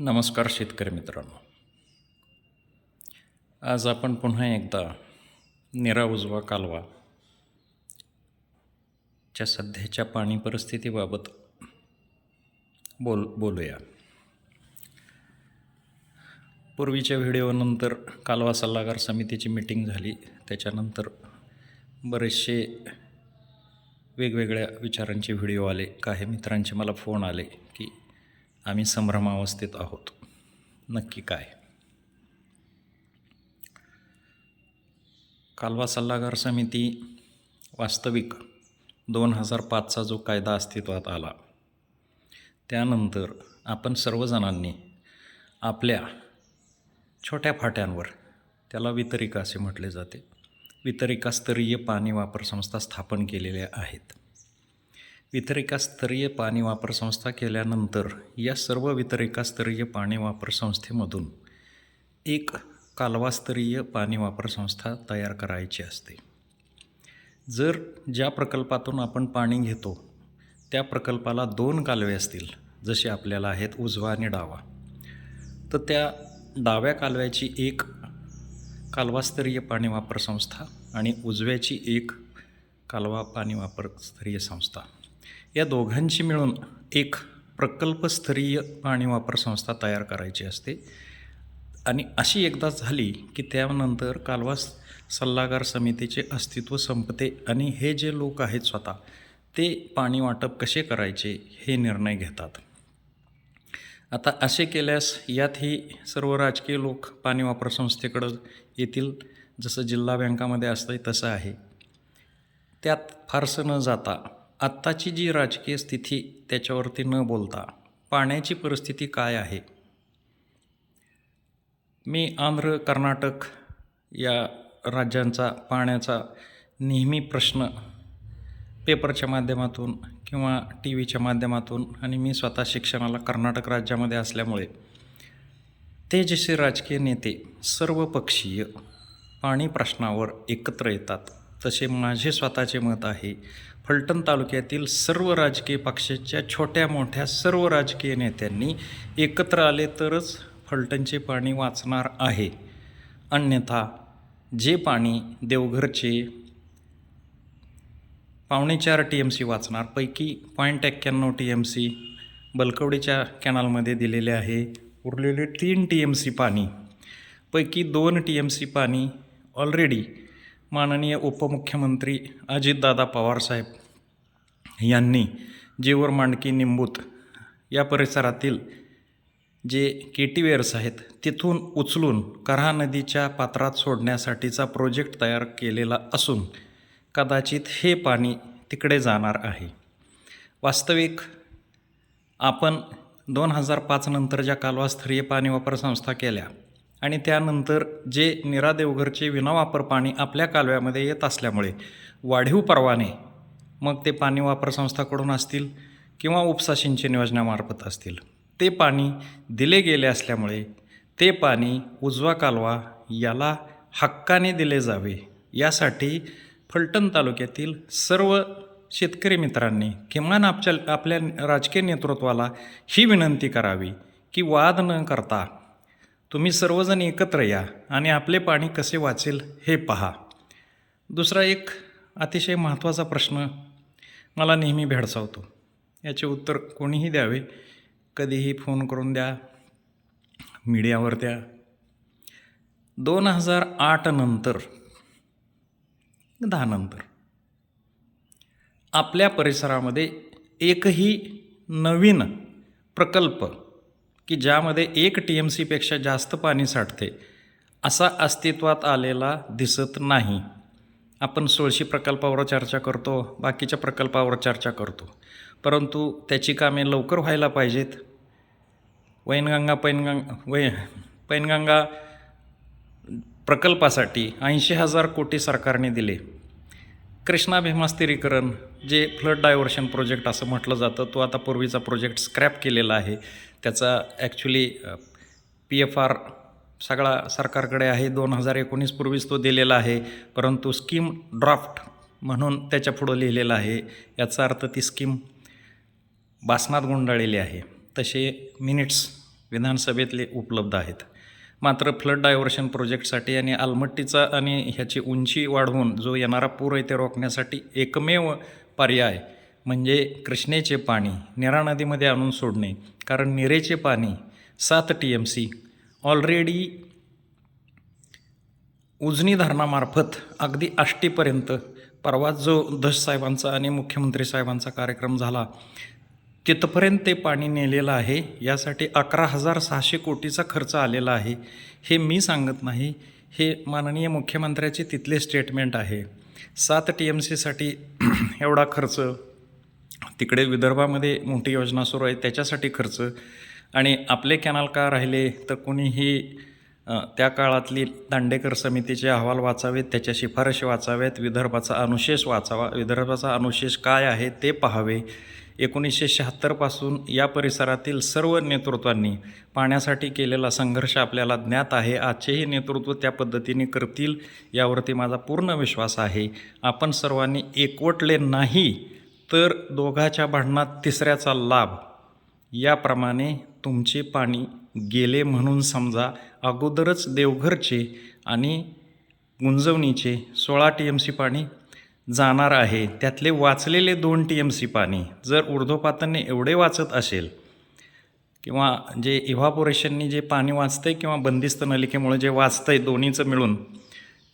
नमस्कार शेतकरी मित्रांनो. आज आपण पुन्हा एकदा निरा उजवा कालवा च्या सध्याच्या पाणी परिस्थितीबाबत बोल बोलूया. पूर्वीच्या व्हिडिओनंतर कालवा सल्लागार समितीची मिटिंग झाली. त्याच्यानंतर बरेचसे वेगवेगळ्या विचारांचे व्हिडिओ आले. काही मित्रांचे मला फोन आले की आम्ही संभ्रमावस्थेत आहोत. नक्की काय? कालवा सल्लागार समिती वास्तविक दोन हजार पाचचा जो कायदा अस्तित्वात आला त्यानंतर आपण सर्वजणांनी आपल्या छोट्या फाट्यांवर त्याला वितरिका असे म्हटले जाते वितरिकास्तरीय पाणी वापर संस्था स्थापन केलेल्या आहेत. वितरिकास्तरीय पाणी वापर संस्था केल्यानंतर या सर्व वितरिकास्तरीय पाणी वापर संस्थेमधून एक कालवास्तरीय पाणी वापर संस्था तयार करायची असते. जर ज्या प्रकल्पातून आपण पाणी घेतो त्या प्रकल्पाला दोन कालवे असतील जसे आपल्याला आहेत उजवा आणि डावा. तर त्या डाव्या कालव्याची एक कालवास्तरीय पाणी वापर संस्था आणि उजव्याची एक कालवा पाणी वापर स्तरीय संस्था. या दोघांची मिळून एक प्रकल्पस्तरीय पाणी वापर संस्था तयार करायची असते. आणि अशी एकदा झाली की त्यानंतर कालवा सल्लागार समितीचे अस्तित्व संपते आणि हे जे लोक आहेत स्वतः ते पाणी वाटप कसे करायचे हे निर्णय घेतात. आता असे केल्यास यातही सर्व राजकीय लोक पाणी वापर संस्थेकडं येतील जसं जिल्हा बँकामध्ये असतं तसं आहे. त्यात फारसं न जाता आत्ताची जी राजकीय स्थिती त्याच्यावरती न बोलता पाण्याची परिस्थिती काय आहे? मी आंध्र कर्नाटक या राज्यांचा पाण्याचा नेहमी प्रश्न पेपरच्या माध्यमातून किंवा टी व्हीच्या माध्यमातून आणि मी स्वतः शिक्षणाला कर्नाटक राज्यामध्ये असल्यामुळे ते जसे राजकीय नेते सर्वपक्षीय पाणी प्रश्नावर एकत्र येतात तसे माझे स्वतःचे मत आहे फलटण तालुक्यातील सर्व राजकीय पक्षाच्या छोट्या मोठ्या सर्व राजकीय नेत्यांनी एकत्र आले तरच फलटणचे पाणी वाचणार आहे. अन्यथा जे पाणी देवघरचे पावणे चार टी एम सी वाचणार पैकी पॉईंट एक्क्याण्णव टी एम सी बलकवडीच्या कॅनलमध्ये दिलेले आहे. उरलेले तीन टी एम सी पाणी पैकी दोन टी एम सी पाणी ऑलरेडी माननीय उपमुख्यमंत्री अजितदादा पवारसाहेब यांनी जेवर मांडकी निंबूत या परिसरातील जे केटीवेअर्स आहेत तिथून उचलून करा नदीच्या पात्रात सोडण्यासाठीचा प्रोजेक्ट तयार केलेला असून कदाचित हे पाणी तिकडे जाणार आहे. वास्तविक आपण दोन हजार पाच नंतर ज्या कालवास्तरीय पाणी वापर संस्था केल्या. आणि त्यानंतर जे निरा देवघरचे विनावापर पाणी आपल्या कालव्यामध्ये येत असल्यामुळे वाढीव परवाने मग ते पाणी वापर संस्थाकडून असतील किंवा उपसा सिंचन योजनेमार्फत असतील ते पाणी दिले गेले असल्यामुळे ते पाणी उजवा कालवा याला हक्काने दिले जावे यासाठी फलटण तालुक्यातील सर्व शेतकरी मित्रांनी किमान आपच्या आपल्या राजकीय नेतृत्वाला ही विनंती करावी की वाद न करता तुम्ही सर्वजण एकत्र या आणि आपले पाणी कसे वाचेल हे पहा. दुसरा एक अतिशय महत्त्वाचा प्रश्न मला नेहमी भेडसावतो. याचे उत्तर कोणीही द्यावे. कधीही फोन करून द्या. मीडियावर द्या. दोन हजार आठ नंतर दहा नंतर आपल्या परिसरामध्ये एकही नवीन प्रकल्प की ज्यामध्ये एक टी एम सीपेक्षा जास्त पाणी साठते असा अस्तित्वात आलेला दिसत नाही. आपण सोळशी प्रकल्पावर चर्चा करतो बाकीच्या प्रकल्पावर चर्चा करतो. परंतु त्याची कामे लवकर व्हायला पाहिजेत. वैनगंगा पैनगंगा वै पैनगंगा प्रकल्पासाठी ऐंशी हजार कोटी सरकारने दिले. कृष्णा भीमास्थिरीकरण जे फ्लड डायव्हर्शन प्रोजेक्ट असं म्हटलं जातं तो आता पूर्वीचा प्रोजेक्ट स्क्रॅप केलेला आहे. त्याचा ॲक्च्युली पी एफ आर सगळा सरकारकडे आहे. दोन हजार एकोणीसपूर्वीच तो दिलेला आहे. परंतु स्कीम ड्राफ्ट म्हणून त्याच्या पुढं लिहिलेलं आहे. याचा अर्थ ती स्कीम बासनात गुंडाळलेली आहे. तसे मिनिट्स विधानसभेतले उपलब्ध आहेत. मात्र फ्लड डायव्हर्शन प्रोजेक्टसाठी आणि आलमट्टीचा आणि ह्याची उंची वाढवून जो येणारा पूर आहे ते रोखण्यासाठी एकमेव पर्याय म्हणजे कृष्णेचे पाणी निरा नदीमध्ये आणून सोडणे. कारण निरेचे पाणी सात T M C already Ujani धरणामार्फत अगदी आष्टीपर्यंत परवा जो दश साहेबांचा आणि मुख्यमंत्री साहेबांचा कार्यक्रम झाला तिथपर्यंत ते पाणी नेलेलं आहे. यासाठी अकरा हजार सहाशे कोटीचा खर्च आलेला आहे. हे मी सांगत नाही. हे माननीय मुख्यमंत्र्याचे तिथले स्टेटमेंट आहे. सात टी एम सीसाठी एवढा खर्च तिकडे विदर्भामध्ये मोठी योजना सुरू आहे त्याच्यासाठी खर्च आणि आपले कॅनल का राहिले तर कोणीही त्या काळातली दांडेकर समितीचे अहवाल वाचावेत त्याच्या शिफारशी वाचाव्यात विदर्भाचा अनुशेष वाचावा विदर्भाचा अनुशेष काय आहे ते पाहावे. एकोणीसशे शहात्तरपासून या परिसरातील सर्व नेतृत्वांनी पाण्यासाठी केलेला संघर्ष आपल्याला ज्ञात आहे. आजचेही नेतृत्व त्या पद्धतीने करतील यावरती माझा पूर्ण विश्वास आहे. आपण सर्वांनी एकवटले नाही तर दोघाच्या भांडणात तिसऱ्याचा लाभ. याप्रमाणे तुमचे पाणी गेले म्हणून समजा अगोदरच देवघरचे आणि गुंजवणीचे सोळा टी एम सी पाणी जाणार आहे त्यातले वाचलेले दोन टी एम सी पाणी जर ऊर्ध्वपातांनी एवढे वाचत असेल किंवा जे इव्हापोरेशननी जे पाणी वाचतंय किंवा बंदिस्त नलिकेमुळे जे वाचतंय दोन्हीचं मिळून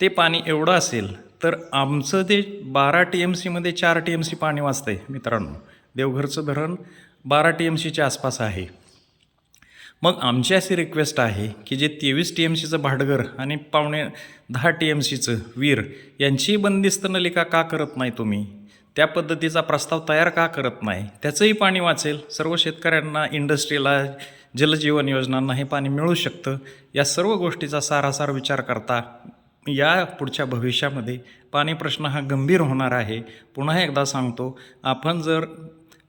ते पाणी एवढं असेल तर आमचं ते बारा टी एम सीमध्ये चार टी एम सी पाणी वाचतंय मित्रांनो देवघरचं धरण बारा टी एम सीच्या आसपास आहे. मग आमची अशी रिक्वेस्ट आहे की जे तेवीस टी एम सीचं भाडघर आणि पावणे दहा टी एम सीचं वीर यांची बंदिस्त नलिका का करत नाही तुम्ही? त्या पद्धतीचा प्रस्ताव तयार का करत नाही? त्याचंही पाणी वाचेल. सर्व शेतकऱ्यांना इंडस्ट्रीला जलजीवन योजनांना हे पाणी मिळू शकतं. या सर्व गोष्टीचा सारासार विचार करता या पुढच्या भविष्यामध्ये पाणी प्रश्न हा गंभीर होणार आहे. पुन्हा एकदा सांगतो आपण जर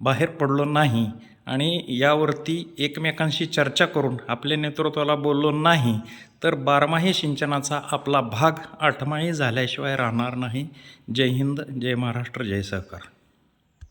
बाहेर पडलो नाही आणि यावरती एकमेकांशी चर्चा करून आपल्या नेतृत्वाला बोललो नाही तर बारमाही सिंचनाचा आपला भाग आठमाही झाल्याशिवाय राहणार नाही. जय हिंद जय महाराष्ट्र जय सहकार.